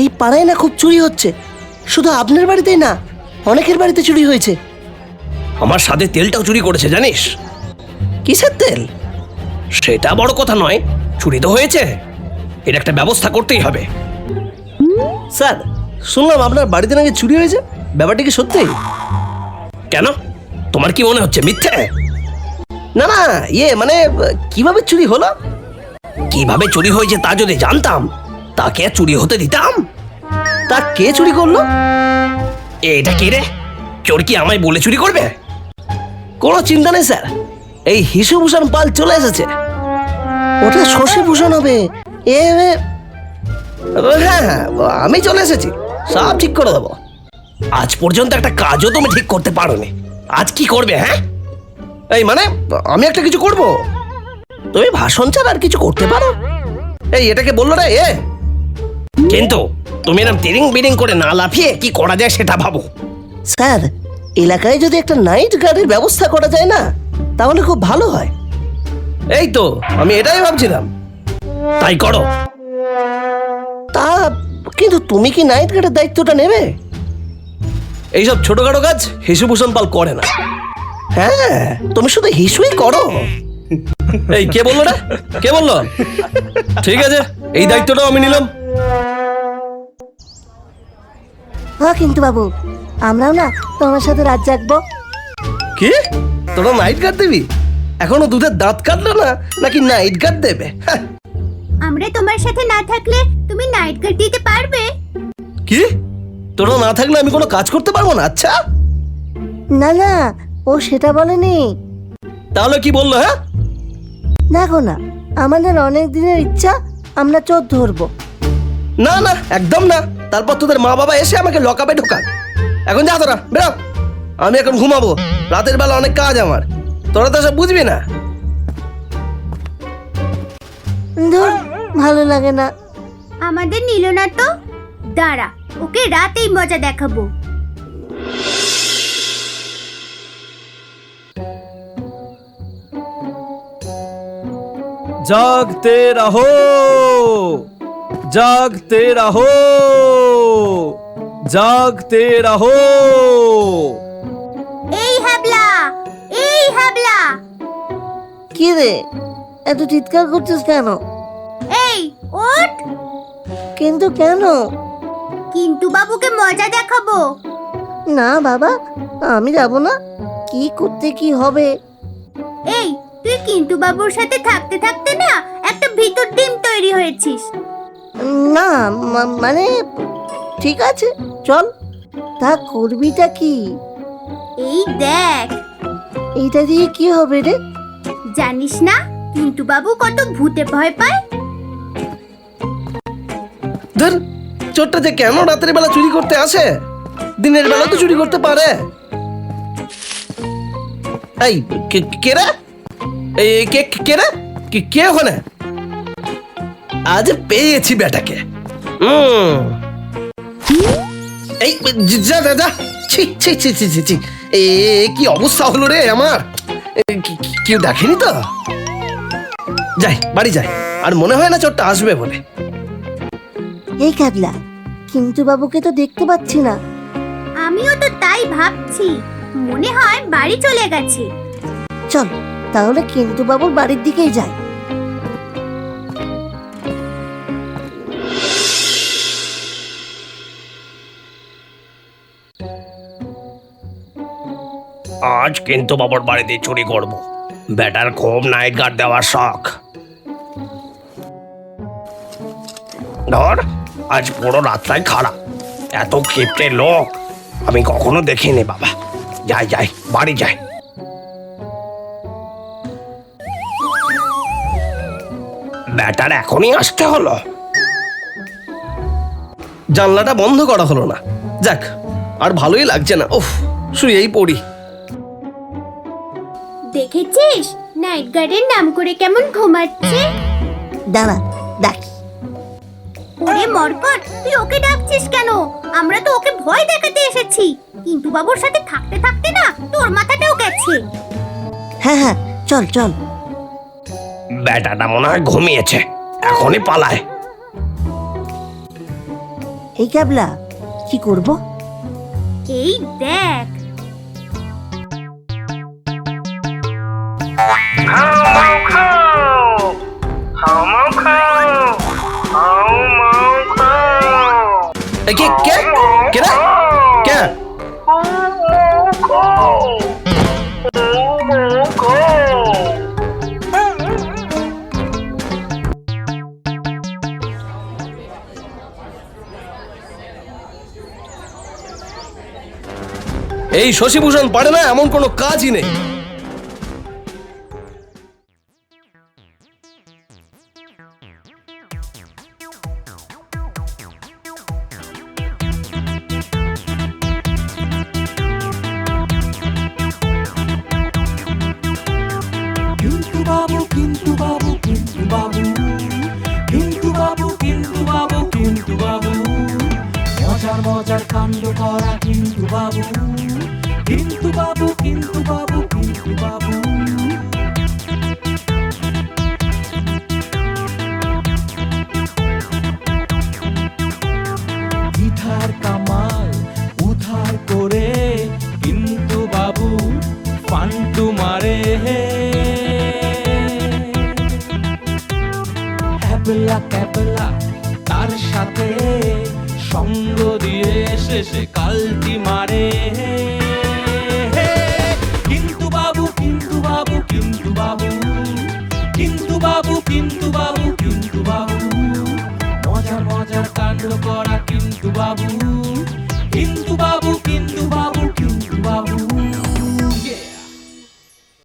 এই পাড়ায় না খুব চুরি হচ্ছে। শুধু আপনার বাড়িতেই না অনেকের বাড়িতে চুরি হয়েছে। আমার সাথে তেলটাও চুরি করেছে জানিস? কিসের তেল? সেটা বড় কথা নয় চুরি তো হয়েছে। এর একটা ব্যবস্থা করতেই হবে। স্যার শুনলাম আপনার বাড়িতে নাকি চুরি হয়েছে। ব্যাপারটা কি সত্যি? কেন? তোমার কি মনে হচ্ছে মিথ্যে? না না ইয়ে মানে কীভাবে চুরি হলো? কীভাবে চুরি হয়েছে তা যদি জানতাম তাকে চুরি হতে দিতাম? তা কে চুরি করল? এটা কি রে? চোর কি আমায় বলে চুরি করবে? কোনো চিন্তা নেই, স্যার। এই হিসুভূষণ পাল চলে এসেছে। ওটা শশীভূষণ হবে। এ হ্যাঁ হ্যাঁ আমি চলে এসেছি। সব ঠিক করে দেবো। আজ পর্যন্ত একটা কাজও তুমি ঠিক করতে পারোনি। আজ কি করবে হ্যাঁ? এই মানে আমি একটা কিছু করব? তুমি ভাষণ ছাড়া আর কিছু করতে পারো? এই, এটাকে বলল না এ। কিন্তু তুমি এরকম তিরিং বিরিং করে না লাফিয়ে কি করা যায় সেটা ভাবো। স্যার এলাকায় যদি একটা নাইট গার্ডের ব্যবস্থা করা যায় না তাহলে খুব ভালো হয়। এই তো আমি এটাই ভাবছিলাম। তাই করো। তা কিন্তু তুমি কি নাইট গার্ডের দায়িত্বটা নেবে? এইসব ছোটখাটো কাজ হিসুভূষণ পাল করে না। হ্যাঁ তুমি শুধু হিসুই করো। এই কে বলল না কে বলল? ঠিক আছে এই দায়িত্বটাও আমি নিলাম। হ্যাঁ কিন্তু বাবু আমরাও না তোমার সাথে রাত জাগবো। কি? তোরা নাইট গার্ড দিবি? এখনও দুধের দাঁত কাটলো না? নাকি নাইট গার্ড দেবে? হ্যাঁ, আমরা তোমার সাথে না থাকলে তুমি নাইট গার্ড দিতে পারবে? কি? তোরা না থাকলে আমি কোনো কাজ করতে পারব না? আচ্ছা। না না ও সেটা বলেনি। তাহলে কি বলল হ্যাঁ? দেখো না আমাদের অনেক দিনের ইচ্ছা আমরা চোর ধরবো। না না একদম না। তারপর তোদের মা বাবা এসে আমাকে লকআপে ঢোকান। এখন যা তোরা বেরো। আমি এখন ঘুমাবো। রাতের বেলা অনেক কাজ আমার। তোরা তো সব বুঝবি না। ভালো লাগে না। আমাদের নিল না তো। দাঁড়া ওকে রাতেই মজা দেখাবো। জাগতে রাহো। জাগতে রাহো। জাগতে রাহো। এই হাবলা এই হাবলা। কি রে? এত চিৎকার করছিস কেন? এই ওঠ। কিন্তু কেন? কিন্তু বাবুকে মজা দেখাবো। না বাবা আমি যাব না। কি করতে কি হবে? এই তুই কিন্তু বাবুর সাথে থাকতে থাকতে না একটা ভিতর ডিম তৈরি হয়েছিস। না মানে ঠিক আছে চল। তা করবিটা কি? এই দেখ। এইটা দিয়ে কি হবে রে? জানিস না কিন্তু বাবু কত ভূতে ভয় পায়? ধর চোরটা যে কেন রাতের বেলা চুরি করতে আসে? দিনের বেলা তো চুরি করতে পারে। এই কে- কে রে? এই এই, কে কে রে? কে কে ওখানে? আজ পেয়েছি বেটাকে। হুম। এই যা যা যা ছি ছি ছি ছি ছি ছি। এ কি অবস্থা হলো রে আমার? কেউ দেখেনি তো? যাই বাড়ি যাই। আর মনে হয় না চোরটা আসবে বলে। এই কাবলা কিন্তু বাবুকে তো দেখতে পাচ্ছি না। আমিও তো তাই ভাবছি। মনে হয় বাড়ি চলে গেছে। চল তাহলে কিন্তু বাবুর বাড়ির দিকেই যাই। আজ কিন্তু বাবার বাড়িতে চুরি করব। বেটার খুব নাইট গার্ড দেওয়ার শখ। ধর, আজ পুরো রাতটাই খারাপ। এত ক্ষিপ্তে লোক, আমি কখনো দেখিনি বাবা। যাই যাই, বাড়ি যাই। ব্যাটার এখনই আসতে হলো। জানলাটা বন্ধ করা হলো না। যাক আর ভালোই লাগছে না। উফ শুয়েই পড়ি। দেখেছিস? নাইট গার্ডের নাম করে কেমন ঘুমাচ্ছে? দাঁড়া ডাকি ওরে মরকট তুই ওকে ডাকছিস কেন? আমরা তো ওকে ভয় দেখাতে এসেছি। কিন্তু বাবুর সাথে থাকতে থাকতে না তোর মাথাটাও গেছে। হ্যাঁ হ্যাঁ চল চল। ব্যাটাটা মনে হয় ঘুমিয়েছে। এখনই পালায়। এই ক্যাবলা কি করব? এই দেখ। এ, কে কে? কে? রে কে এই শশীভূষণ পারে না এমন কোনো কাজই নেই। ক্যাবলা ক্যাবলা, তার সাথে সঙ্গ দিয়ে শেষে কালটি মারে। কিন্তু বাবু কিন্তু বাবু কিন্তু বাবু কিন্তু বাবু কিন্তু বাবু কিন্তু বাবু মজার মজার কাণ্ড করা কিন্তু বাবু।